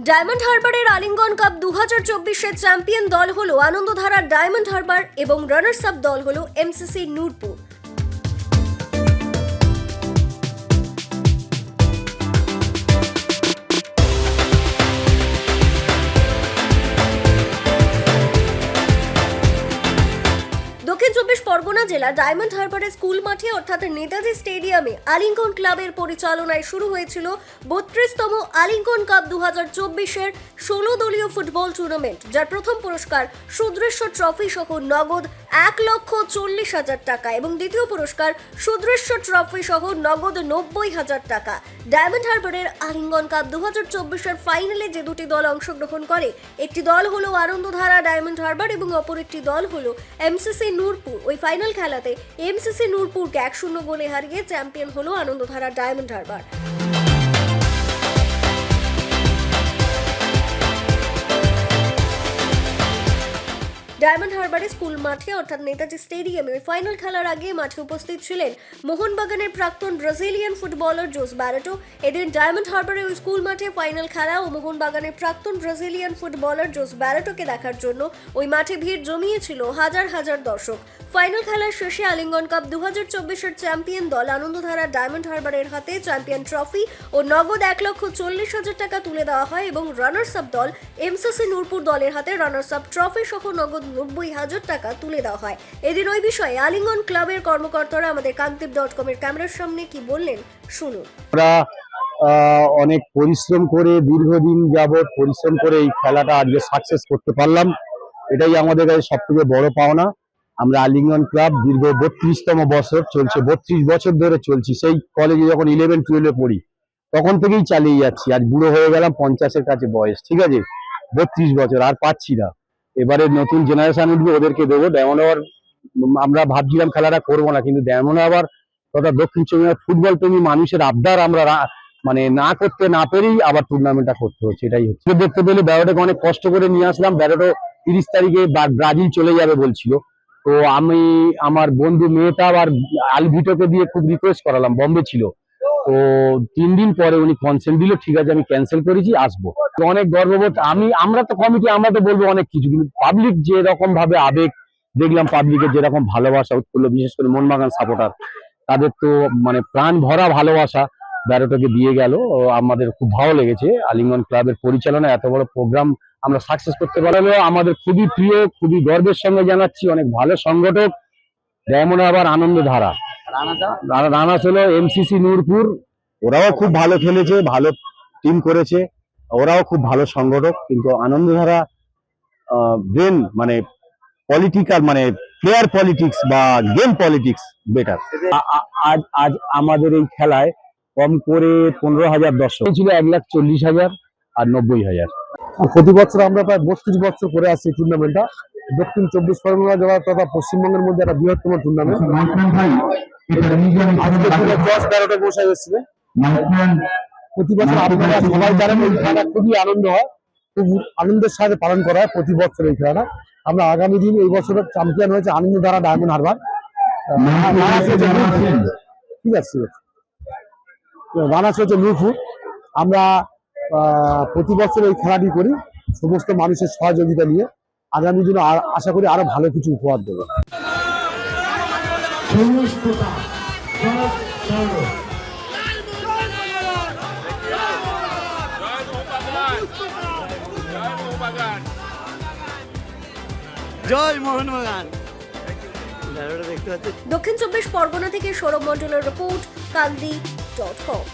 Diamond হারবারের আলিঙ্গন cup দু হাজার চব্বিশের চ্যাম্পিয়ন দল হল আনন্দধারার ডায়মন্ড হারবার এবং রানার্স আপ দল হল এমসিসি নূরপুর দক্ষিণ চব্বিশ পরগনা জেলা ডায়মন্ড হারবারের স্কুল মাঠে, অর্থাৎ নেতাজি স্টেডিয়ামে আলিঙ্গন ক্লাবের পরিচালনায় শুরু হয়েছিল বত্রিশতম আলিঙ্গন কাপ দু হাজার চব্বিশের ষোলো দলীয় ফুটবল টুর্নামেন্ট, যার প্রথম পুরস্কার সুদৃশ্য ট্রফি সহ নগদ এক লক্ষ চল্লিশ হাজার টাকা এবং দ্বিতীয় পুরস্কার সুদৃশ্য ট্রফি সহ নগদ নব্বই হাজার টাকা। ডায়মন্ড হারবারের আলিঙ্গন কাপ দু হাজার চব্বিশের ফাইনালে যে দুটি দল অংশগ্রহণ করে, একটি দল হলো আনন্দধারা ডায়মন্ড হারবার এবং অপর একটি দল হলো এমসিসি নূরপুর। ওই ফাইনাল খেলাতে এমসিসি নূরপুরকে এক শূন্য গোলে হারিয়ে চ্যাম্পিয়ন হলো আনন্দধারা ডায়মন্ড হারবার। ডায়মন্ড হারবারে স্কুল মাঠে, অর্থাৎ নেতাজি স্টেডিয়ামে ফাইনাল খেলার আগে মাঠে উপস্থিত ছিলেন মোহনবাগানের প্রাক্তন ব্রাজিলিয়ান ফুটবলার জোস ব্যারেটো এদিন ডায়মন্ড হারবারে ওই স্কুল মাঠে ফাইনাল খেলা ও মোহনবাগানের প্রাক্তন ব্রাজিলিয়ান ফুটবলার জোস ব্যারেটোকে দেখার জন্য ওই মাঠে ভিড় জমিয়েছিল হাজার হাজার দর্শক। ফাইনাল খেলার শেষে আলিঙ্গন কাপ দু হাজার চব্বিশের চ্যাম্পিয়ন দল আনন্দধারা ডায়মন্ড হারবারের হাতে চ্যাম্পিয়ন ট্রফি ও নগদ এক লক্ষ চল্লিশ হাজার টাকা তুলে দেওয়া হয় এবং রানার্স আপ দল এমসিসি নূরপুর দলের হাতে রানার্স আপ ট্রফি সহ নগদ নব্বই হাজার টাকা তুলে দেওয়া হয়। এদিন ওই বিষয়ে আলিঙ্গন ক্লাবের কর্মকর্তারা আমাদের কাকদ্বীপ ডট কমের ক্যামেরার সামনে কি বললেন শুনুন। আমরা অনেক পরিশ্রম করে দীর্ঘদিন যাবৎ পরিশ্রম করে এই খেলাটা আজকে সাকসেস করতে পারলাম। এটাই আমাদের কাছে সব থেকে বড় পাওনা। আমরা আলিঙ্গন ক্লাব দীর্ঘ বত্রিশতম বছর চলছে, বত্রিশ বছর ধরে চলছি। সেই কলেজে যখন ইলেভেন টুয়েলভে পড়ি, তখন থেকেই চালিয়ে যাচ্ছি। আজ বুড়ো হয়ে গেলাম পঞ্চাশের কাছে বয়স, ঠিক আছে? বত্রিশ বছর, আর পাচ্ছি না। এবারে নতুন জেনারেশন উঠবে, ওদেরকে দেবো। ডেমন আবার আমরা ভাবছিলাম খেলাটা করব না, কিন্তু ডেমন আবার তথা দক্ষিণ চব্বিশ ফুটবল প্রেমী মানুষের আবদার আমরা মানে না করতে না পেরেই আবার টুর্নামেন্টটা করতে হচ্ছে, এটাই হচ্ছে। দেখতে পেলে ব্যারোটাকে অনেক কষ্ট করে নিয়ে আসলাম। ব্যারোটো তিরিশ তারিখে ব্রাজিল চলে যাবে বলছিল। তো আমি, আমার বন্ধু মেয়েটা আবার আলভিটোকে দিয়ে খুব রিকোয়েস্ট করালাম, বম্বে ছিল। তো তিন দিন পরে উনি কনসেন্ট দিল, ঠিক আছে, আমি ক্যান্সেল করেছি, আসব। অনেক গর্ববোধ, আমি, আমরা তো কমিটি আমরা তো বলব অনেক কিছু, কিন্তু পাবলিক যেরকম ভাবে আবেগ, দেখলাম পাবলিকের যেরকম ভালোবাসা উৎফুল্ল, বিশেষ করে মোহনবাগান সাপোর্টার তাদের তো মানে প্রাণ ভরা ভালোবাসা ব্যারোটাকে দিয়ে গেল আমাদের খুব ভালো লেগেছে, আলিঙ্গন ক্লাবের পরিচালনা এত বড় প্রোগ্রাম আমরা সাকসেস করতে পারলেও আমাদের খুবই প্রিয়, খুবই গর্বের সঙ্গে জানাচ্ছি, অনেক ভালো সংগঠক যেমন আবার আনন্দ ধারা রানা ছিল এমসিসি নূরপুর। ওরাও খুব ভালো খেলেছে ভালো টিম করেছে। ওরাও খুব ভালো সংগঠক কিন্তু আনন্দধারা ব্রেন মানে পলিটিক্যাল মানে প্লেয়ার পলিটিক্স বা গেম পলিটিক্স বেটার আজ আজ আমাদের এই খেলায় কম করে পনেরো হাজার দর্শক। ছিল এক লাখ চল্লিশ হাজার আর নব্বই হাজার। প্রতি বছর আমরা প্রায় বত্রিশ বছর করে আসছি টুর্নামেন্টটা দক্ষিণ চব্বিশ পরগনা জেলা তথা পশ্চিমবঙ্গের মধ্যে একটা বৃহত্তম টুর্নামেন্ট দশ বারোটা বসে প্রতি বছর আপনারা সবাই জানেন এই খেলাটা খুবই আনন্দ হয় খুব আনন্দের সাথে পালন করা হয় প্রতি বছর এই খেলাটা। আমরা আগামী দিন এই বছরের চ্যাম্পিয়ন হয়েছে আনন্দ দ্বারা ডায়মন্ড হারবার। ঠিক আছে ঠিক আছে। রানার্স হচ্ছে নূরপুর আমরা প্রতি বছর এই খেলাটি করি সমস্ত মানুষের সহযোগিতা নিয়ে। আগামী দিনে আর- আশা করি আরও ভালো কিছু উপহার দেবো। জয় মোহনবাগান। দক্ষিণ চব্বিশ পরগনা থেকে সৌরভ মন্ডলের রিপোর্ট কান্দি ডট কম